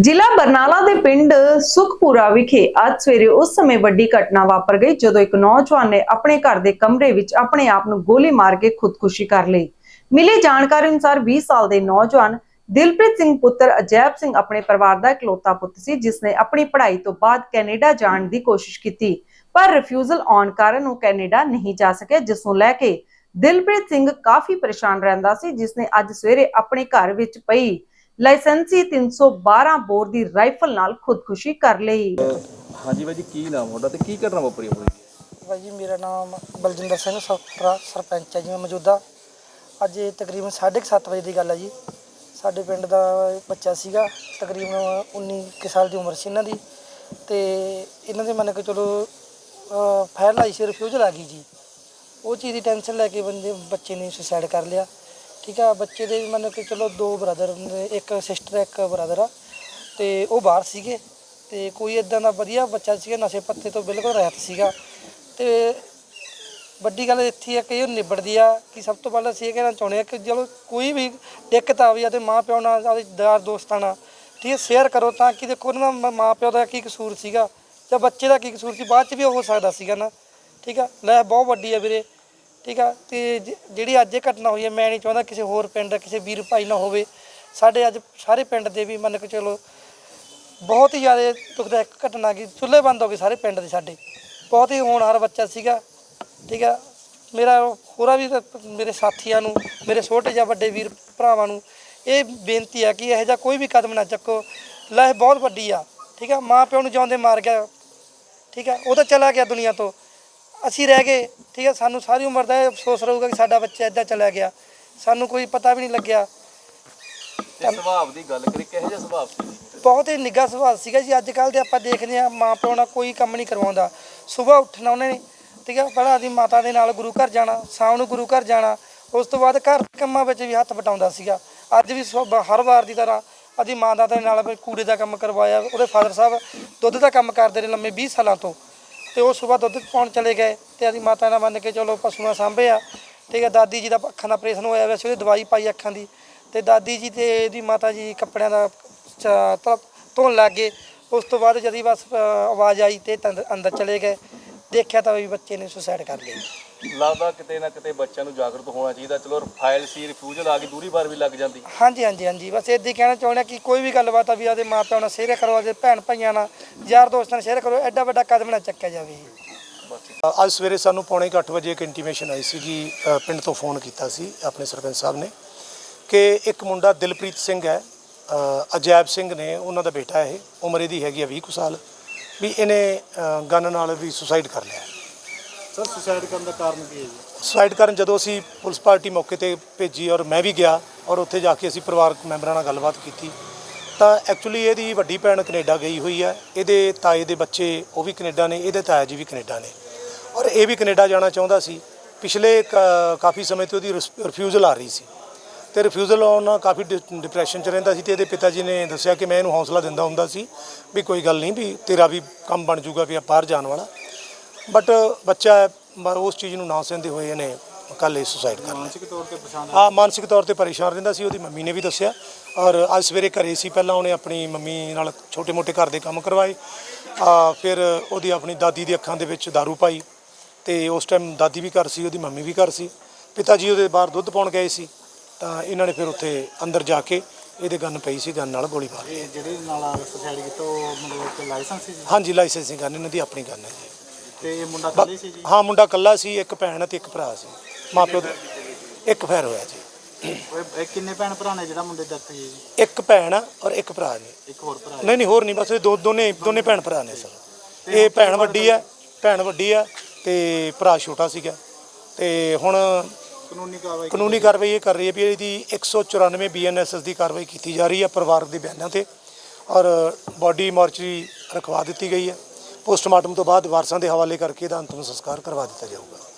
ਜ਼ਿਲ੍ਹਾ ਬਰਨਾਲਾ ਦੇ ਪਿੰਡ ਸੁਖਪੁਰਾ ਵਿਖੇ ਅੱਜ ਸਵੇਰੇ ਉਸ ਸਮੇਂ ਵੱਡੀ ਘਟਨਾ ਵਾਪਰ ਗਈ ਜਦੋਂ ਇੱਕ ਨੌਜਵਾਨ ਨੇ ਆਪਣੇ ਘਰ ਦੇ ਕਮਰੇ ਵਿੱਚ ਆਪਣੇ ਆਪ ਨੂੰ ਗੋਲੀ ਮਾਰ ਕੇ ਖੁਦਕੁਸ਼ੀ ਕਰ ਲਈ। ਮਿਲੀ ਜਾਣਕਾਰੀ ਅਨੁਸਾਰ 20 ਸਾਲ ਦੇ ਨੌਜਵਾਨ ਦਿਲਪ੍ਰੀਤ ਸਿੰਘ ਪੁੱਤਰ ਅਜੈਬ ਸਿੰਘ ਆਪਣੇ ਪਰਿਵਾਰ ਦਾ ਇਕਲੌਤਾ ਪੁੱਤ ਸੀ, ਜਿਸ ਨੇ ਆਪਣੀ ਪੜ੍ਹਾਈ ਤੋਂ ਬਾਅਦ ਕੈਨੇਡਾ ਜਾਣ ਦੀ ਕੋਸ਼ਿਸ਼ ਕੀਤੀ, ਪਰ ਰਿਫਿਊਜ਼ਲ ਆਉਣ ਕਾਰਨ ਉਹ ਕੈਨੇਡਾ ਨਹੀਂ ਜਾ ਸਕਿਆ, ਜਿਸ ਨੂੰ ਲੈ ਕੇ ਦਿਲਪ੍ਰੀਤ ਸਿੰਘ ਕਾਫੀ ਪਰੇਸ਼ਾਨ ਰਹਿੰਦਾ ਸੀ, ਜਿਸ ਨੇ ਅੱਜ ਸਵੇਰੇ ਆਪਣੇ ਘਰ ਵਿੱਚ ਪਈ ਲਾਇਸੈਂਸੀ 312 ਬੋਰ ਦੀ ਰਾਈਫਲ ਨਾਲ ਖੁਦਕੁਸ਼ੀ ਕਰ ਲਈ। ਹਾਂਜੀ ਬਾਈ ਜੀ ਕੀ ਨਾਮ ਤੁਹਾਡਾ ਤੇ ਕੀ ਘਟਨਾ ਵਾਪਰੀ ਹੋਈ ਜੀ ਮੇਰਾ ਨਾਮ ਬਲਜਿੰਦਰ ਸਿੰਘ ਸੋਪਰਾ ਸਰਪੰਚ ਹੈ ਜੀ ਮੈਂ ਮੌਜੂਦਾ। ਅੱਜ ਇਹ ਤਕਰੀਬਨ 7:30 ਵਜੇ ਦੀ ਗੱਲ ਹੈ ਜੀ। ਸਾਡੇ ਪਿੰਡ ਦਾ ਬੱਚਾ ਸੀਗਾ ਤਕਰੀਬਨ 19 ਕੁ ਸਾਲ ਦੀ ਉਮਰ ਸੀ ਇਹਨਾਂ ਦੀ। ਤੇ ਇਹਨਾਂ ਦੇ ਮੰਨ ਕੇ ਚਲੋ ਫਾਇਰ ਲਾਈ ਸੀ ਰਿਫਿਊਜ਼ਲ ਆ ਗਈ ਜੀ। ਉਹ ਚੀਜ਼ ਦੀ ਟੈਨਸ਼ਨ ਲੈ ਕੇ ਬੰਦੇ ਬੱਚੇ ਨੇ ਸੁਸਾਈਡ ਕਰ ਲਿਆ। ਠੀਕ ਆ, ਬੱਚੇ ਦੇ ਮੰਨ ਕੇ ਚਲੋ ਦੋ ਬ੍ਰਦਰ ਨੇ, ਇੱਕ ਸਿਸਟਰ ਇੱਕ ਬ੍ਰਦਰ ਆ, ਤੇ ਉਹ ਬਾਹਰ ਸੀਗੇ, ਤੇ ਕੋਈ ਇਦਾਂ ਦਾ ਵਧੀਆ ਬੱਚਾ ਸੀਗਾ, ਨਸ਼ੇ ਪੱਤੇ ਤੋਂ ਬਿਲਕੁਲ ਰਹਿਤ ਸੀਗਾ, ਤੇ ਵੱਡੀ ਗੱਲ ਇੱਥੇ ਆ ਕਿ ਇਹ ਨਿਬੜਦੀ ਆ, ਕਿ ਸਭ ਤੋਂ ਪਹਿਲਾਂ ਅਸੀਂ ਇਹ ਕਹਿਣਾ ਚਾਹੁੰਦੇ ਆ ਕਿ ਚਲੋ ਕੋਈ ਵੀ ਦਿੱਕਤ ਆਵੇ ਤੇ ਮਾਂ ਪਿਓ ਨਾਲ ਆਦੇ ਯਾਰ ਦੋਸਤਾਂ ਨਾਲ, ਠੀਕ ਹੈ ਸ਼ੇਅਰ ਕਰੋ ਤਾਂ ਕਿ ਦੇਖੋ ਉਹਨਾਂ ਦਾ ਮਾਂ ਪਿਓ ਦਾ ਕੀ ਕਸੂਰ ਸੀਗਾ, ਜਾਂ ਬੱਚੇ ਦਾ ਕੀ ਕਸੂਰ ਸੀ, ਬਾਅਦ ਚ ਵੀ ਉਹ ਹੋ ਸਕਦਾ ਸੀਗਾ ਨਾ, ਠੀਕ ਆ, ਲੈ ਬਹੁਤ ਵੱਡੀ ਆ ਵੀਰੇ। ਠੀਕ ਆ? ਤੇ ਜ- ਜਿਹੜੀ ਅੱਜ ਇਹ ਘਟਨਾ ਹੋਈ ਹੈ, ਮੈਂ ਨਹੀਂ ਚਾਹੁੰਦਾ ਕਿਸੇ ਹੋਰ ਪਿੰਡ ਦਾ, ਕਿਸੇ ਵੀਰ ਭਾਈ ਨਾਲ ਹੋਵੇ। ਸਾਡੇ ਅੱਜ ਸਾਰੇ ਪਿੰਡ ਦੇ ਵੀ ਮੰਨ ਕੇ ਚਲੋ, ਬਹੁਤ ਹੀ ਜ਼ਿਆਦਾ ਦੁਖਦਾਇਕ ਘਟਨਾ ਕੀ ਚੁੱਲ੍ਹੇ ਬੰਦ ਹੋ ਗਏ ਸਾਰੇ ਪਿੰਡ ਦੇ ਸਾਡੇ। ਬਹੁਤ ਹੀ ਹੋਣਹਾਰ ਬੱਚਾ ਸੀਗਾ, ਠੀਕ ਆ? ਮੇਰਾ ਹੋਰਾਂ ਵੀ ਤਾਂ ਮੇਰੇ ਸਾਥੀਆਂ ਨੂੰ, ਮੇਰੇ ਛੋਟੇ ਜਾਂ ਵੱਡੇ ਵੀਰ ਭਰਾਵਾਂ ਨੂੰ ਇਹ ਬੇਨਤੀ ਆ ਕਿ ਇਹੋ ਜਿਹਾ ਕੋਈ ਵੀ ਕਦਮ ਨਾ ਚੱਕੋ। ਲਹਿ ਬਹੁਤ ਵੱਡੀ ਆ, ਠੀਕ ਆ? ਮਾਂ ਪਿਓ ਨੂੰ ਜਿਉਂਦੇ ਮਾਰ ਗਿਆ, ਠੀਕ ਆ? ਉਹ ਤਾਂ ਚਲਾ ਗਿਆ ਦੁਨੀਆ ਤੋਂ। ਅਸੀਂ ਰਹਿ ਗਏ ਠੀਕ ਆ ਸਾਨੂੰ ਸਾਰੀ ਉਮਰ ਦਾ ਇਹ ਅਫਸੋਸ ਰਹੂਗਾ ਕਿ ਸਾਡਾ ਬੱਚਾ ਇਦਾਂ ਚਲਾ ਗਿਆ। ਸਾਨੂੰ ਕੋਈ ਪਤਾ ਵੀ ਨਹੀਂ ਲੱਗਿਆ। ਤੇ ਸੁਭਾਅ ਦੀ ਗੱਲ ਕਰੀ ਕਿਹੋ ਜਿਹਾ ਸੁਭਾਅ ਸੀ? ਬਹੁਤ ਹੀ ਨਿੱਘਾ ਸੁਭਾਅ ਸੀਗਾ ਜੀ। ਅੱਜ ਕੱਲ ਦੇ ਆਪਾਂ ਦੇਖਦੇ ਆ ਮਾਂ ਪਿਓ ਨਾਲ ਕੋਈ ਕੰਮ ਨਹੀਂ ਕਰਵਾਉਂਦਾ। ਸਵੇਰ ਉੱਠਣਾ ਉਹਨੇ ਨੇ ਠੀਕ ਆ ਪਹਿਲਾਂ ਆਦੀ ਮਾਤਾ ਦੇ ਨਾਲ ਗੁਰੂ ਘਰ ਜਾਣਾ ਸ਼ਾਮ ਨੂੰ ਗੁਰੂ ਘਰ ਜਾਣਾ। ਉਸ ਤੋਂ ਬਾਅਦ ਘਰ ਦੇ ਕੰਮਾਂ ਵਿੱਚ ਵੀ ਹੱਥ ਵਟਾਉਂਦਾ ਸੀਗਾ। ਅੱਜ ਵੀ ਸੁਬ- ਹਰ ਵਾਰ ਦੀ ਤਰ੍ਹਾਂ ਆਦੀ ਮਾਤਾ ਦੇ ਨਾਲ ਵੀ ਕੂੜੇ ਦਾ ਕੰਮ ਕਰਵਾਇਆ। ਉਹਦੇ ਫਾਦਰ ਸਾਹਿਬ ਦੁੱਧ ਦਾ ਕੰਮ ਕਰਦੇ ਨੇ ਲੰਮੇ 20 ਸਾਲਾਂ ਤੋਂ। ਤੇ ਉਹ ਸਵੇਰ ਦੁੱਧ ਪਾਉਣ ਚਲੇ ਗਏ ਤੇ ਅਸੀਂ ਮਾਤਾ ਨਾਲ ਮੰਨ ਕੇ ਚਲੋ ਪਸ਼ੂਆਂ ਸਾਂਭੇ ਆ। ਠੀਕ ਹੈ, ਦਾਦੀ ਜੀ ਦਾ ਅੱਖਾਂ ਦਾ ਆਪਰੇਸ਼ਨ ਹੋਇਆ ਹੋਇਆ ਸੀ, ਉਹਦੀ ਦਵਾਈ ਪਾਈ ਅੱਖਾਂ ਦੀ। ਤੇ ਦਾਦੀ ਜੀ ਤੇ ਇਹਦੀ ਮਾਤਾ ਜੀ ਕੱਪੜਿਆਂ ਦਾ ਚ- ਧੋਣ ਲੱਗ ਗਏ। ਉਸ ਤੋਂ ਬਾਅਦ ਜਦੀ ਬਸ ਆਵਾਜ਼ ਆਈ ਤੇ ਤੰਦ- ਅੰਦਰ ਚਲੇ ਗਏ। ਦੇਖਿਆ ਤਾਂ ਵੀ ਬੱਚੇ ਨੇ ਸੁਸਾਇਡ ਕਰ ਲਿਆ। ਲੱਗਦਾ ਕਿਤੇ ਨਾ ਕਿਤੇ ਬੱਚਿਆਂ ਨੂੰ ਜਾਗਰੂਕ ਹੋਣਾ ਚਾਹੀਦਾ। ਚਲੋ ਫਾਈਲ ਸੀ ਰਿਫਿਊਜ਼ਲ ਆ ਗਈ ਦੂਰੀ ਵਾਰ ਵੀ ਲੱਗ ਜਾਂਦੀ। ਹਾਂਜੀ ਹਾਂਜੀ ਹਾਂਜੀ। ਬਸ ਇੱਦਾਂ ਹੀ ਕਹਿਣਾ ਚਾਹੁੰਦੇ ਹਾਂ ਕਿ ਕੋਈ ਵੀ ਗੱਲਬਾਤ ਆ ਵੀ ਆਦੇ ਮਾਪਿਆਂ ਨਾਲ ਸ਼ੇਅਰ ਕਰੋ ਆਦੇ ਭੈਣ ਭਾਈਆਂ ਨਾਲ ਯਾਰ ਦੋਸਤਾਂ ਨਾਲ ਸ਼ੇਅਰ ਕਰੋ ਐਡਾ ਵੱਡਾ ਕਦਮ ਨਾ ਚੱਕਿਆ ਜਾਵੇ। ਅੱਜ ਸਵੇਰੇ ਸਾਨੂੰ ਪੌਣੇ ਕੁ ਅੱਠ ਵਜੇ ਇੱਕ ਇੰਟੀਮੇਸ਼ਨ ਆਈ ਸੀ ਕਿ ਪਿੰਡ ਤੋਂ ਫੋਨ ਕੀਤਾ ਸੀ ਆਪਣੇ ਸਰਪੰਚ ਸਾਹਿਬ ਨੇ ਕਿ ਇੱਕ ਮੁੰਡਾ ਦਿਲਪ੍ਰੀਤ ਸਿੰਘ ਹੈ ਅ, ਅਜੈਬ ਸਿੰਘ ਨੇ ਉਹਨਾਂ ਦਾ ਬੇਟਾ ਇਹ ਉਮਰ ਇਹਦੀ ਹੈਗੀ ਆ 20 ਕੁ ਸਾਲ ਵੀ ਇਹਨੇ ਗਨ ਨਾਲ ਵੀ ਸੁਸਾਈਡ ਕਰ ਲਿਆ। ਸਰ ਸੁਸਾਇਡ ਕਰਨ ਦਾ ਕਾਰਨ ਕੀ ਹੈ ਜੀ? ਸੁਸਾਇਡ ਕਰਨ ਜਦੋਂ ਅਸੀਂ ਪੁਲਿਸ ਪਾਰਟੀ ਮੌਕੇ ਤੇ ਭੇਜੀ ਔਰ ਮੈਂ ਵੀ ਗਿਆ ਔਰ ਉੱਥੇ ਜਾ ਕੇ ਅਸੀਂ ਪਰਿਵਾਰਕ ਮੈਂਬਰਾਂ ਨਾਲ ਗੱਲਬਾਤ ਕੀਤੀ, ਤਾਂ ਐਕਚੁਅਲੀ ਇਹਦੀ ਵੱਡੀ ਭੈਣ ਕੈਨੇਡਾ ਗਈ ਹੋਈ ਹੈ। ਇਹਦੇ ਤਾਏ ਦੇ ਬੱਚੇ ਉਹ ਵੀ ਕੈਨੇਡਾ ਨੇ, ਇਹਦੇ ਤਾਇਆ ਜੀ ਵੀ ਕੈਨੇਡਾ ਨੇ। ਔਰ ਇਹ ਵੀ ਕੈਨੇਡਾ ਜਾਣਾ ਚਾਹੁੰਦਾ ਸੀ। ਪਿਛਲੇ ਕ- ਕਾਫੀ ਸਮੇਂ ਤੋਂ ਉਹਦੀ ਰਿਫਿਊਜ਼ਲ ਆ ਰਹੀ ਸੀ। ਤੇ ਰਿਫਿਊਜ਼ਲ ਆਉਣ ਨਾਲ ਕਾਫੀ ਡਿਪਰੈਸ਼ਨ ਚ ਰਹਿੰਦਾ ਸੀ ਤੇ ਇਹਦੇ ਪਿਤਾ ਜੀ ਨੇ ਦੱਸਿਆ ਕਿ ਮੈਂ ਇਹਨੂੰ ਹੌਸਲਾ ਦਿੰਦਾ ਹੁੰਦਾ ਸੀ ਵੀ ਕੋਈ ਗੱਲ ਨਹੀਂ ਵੀ ਤੇਰਾ ਵੀ ਕੰਮ ਬਣ ਜਾਊਗਾ ਵੀ ਆ ਬਾਹਰ ਜਾਣ ਵਾਲਾ। ਬਟ ਬੱਚਾ ਹੈ, ਪਰ ਉਸ ਚੀਜ਼ ਨੂੰ ਨਾ ਸਹਿੰਦੇ ਹੋਏ ਇਹਨੇ ਕੱਲ੍ਹ ਇਹ ਸੁਸਾਈਡ ਕਰ ਲਿਆ ਮਾਨਸਿਕ ਤੌਰ ਤੇ ਪਰੇਸ਼ਾਨ ਹੈ ਆ ਮਾਨਸਿਕ ਤੌਰ ਤੇ ਪਰੇਸ਼ਾਨ ਰਹਿੰਦਾ ਸੀ ਉਹਦੀ ਮੰਮੀ ਨੇ ਵੀ ਦੱਸਿਆ। ਔਰ ਅੱਜ ਸਵੇਰੇ ਘਰੇ ਸੀ ਪਹਿਲਾਂ ਉਹਨੇ ਆਪਣੀ ਮੰਮੀ ਨਾਲ ਛੋਟੇ-ਮੋਟੇ ਘਰ ਦੇ ਕੰਮ ਕਰਵਾਏ। ਆ ਫਿਰ ਉਹਦੀ ਆਪਣੀ ਦਾਦੀ ਦੀ ਅੱਖਾਂ ਦੇ ਵਿੱਚ दारू ਪਾਈ ਤੇ ਉਸ ਟਾਈਮ ਦਾਦੀ ਵੀ ਘਰ ਸੀ ਉਹਦੀ ਮੰਮੀ ਵੀ ਘਰ ਸੀ। ਪਿਤਾ ਜੀ ਉਹਦੇ ਬਾਹਰ ਦੁੱਧ ਪਾਉਣ ਗਏ ਸੀ ਤਾਂ ਇਹਨਾਂ ਨੇ ਫਿਰ ਉੱਥੇ ਅੰਦਰ ਜਾ ਕੇ ਇਹਦੇ ਗਨ ਪਈ ਸੀ ਗਨ ਨਾਲ ਗੋਲੀ ਮਾਰੀ ਇਹ ਜਿਹੜੇ ਨਾਲ ਸੁਸਾਈਡ ਕੀਤਾ ਉਹ ਮਤਲਬ ਕਿ ਲਾਇਸੈਂਸ ਸੀ ਜੀ? ਹਾਂਜੀ ਲਾਇਸੈਂਸਿੰਗ ਗਨ ਇਹਨਾਂ ਦੀ ਆਪਣੀ ਗਨ ਹੈ ਜੀ। ਤੇ ਇਹ ਮੁੰਡਾ ਕੱਲੇ ਸੀ ਜੀ? ਹਾਂ ਮੁੰਡਾ ਕੱਲਾ ਸੀ ਇੱਕ ਭੈਣ ਤੇ ਇੱਕ ਭਰਾ ਸੀ। ਮਾਪਿਓ ਦੇ ਇੱਕ ਫੈਰ ਹੋਇਆ ਜੀ। ਇਹ ਕਿੰਨੇ ਭੈਣ ਭਰਾ ਨੇ ਜਿਹੜਾ ਮੁੰਡੇ ਦੀ ਡੈਥ ਹੋਈ ਹੈ ਜੀ? ਇੱਕ ਭੈਣ ਆ ਔਰ ਇੱਕ ਭਰਾ ਨੇ। ਇੱਕ ਹੋਰ ਭਰਾ। ਨਹੀਂ ਨਹੀਂ ਹੋਰ ਨਹੀਂ ਬਸ ਇਹ ਦੋ ਦੋਨੇ ਦੋਨੇ ਭੈਣ ਭਰਾ ਨੇ ਸਰ। ਇਹ ਭੈਣ ਵੱਡੀ ਆ ਭੈਣ ਵੱਡੀ ਆ ਤੇ ਭਰਾ ਛੋਟਾ ਸੀਗਾ। ਤੇ ਹੁਣ ਕਾਨੂੰਨੀ ਕਾਰਵਾਈ ਕਾਨੂੰਨੀ ਕਾਰਵਾਈ ਇਹ ਕਰ ਰਹੀ ਹੈ ਵੀ ਇਹਦੀ 194 ਬੀਐਨਐਸਐਸ ਦੀ ਕਾਰਵਾਈ ਕੀਤੀ ਜਾ ਰਹੀ ਹੈ ਪਰਿਵਾਰ ਦੇ ਬਿਆਨਾਂ ਤੇ ਔਰ ਬਾਡੀ ਮੋਰਚਰੀ ਰਖਵਾ ਦਿੱਤੀ ਗਈ ਹੈ। ਪੋਸਟਮਾਰਟਮ ਤੋਂ ਬਾਅਦ ਵਾਰਸਾਂ ਦੇ ਹਵਾਲੇ ਕਰਕੇ ਇਹਦਾ ਅੰਤਿਮ ਸੰਸਕਾਰ ਕਰਵਾ ਦਿੱਤਾ ਜਾਊਗਾ।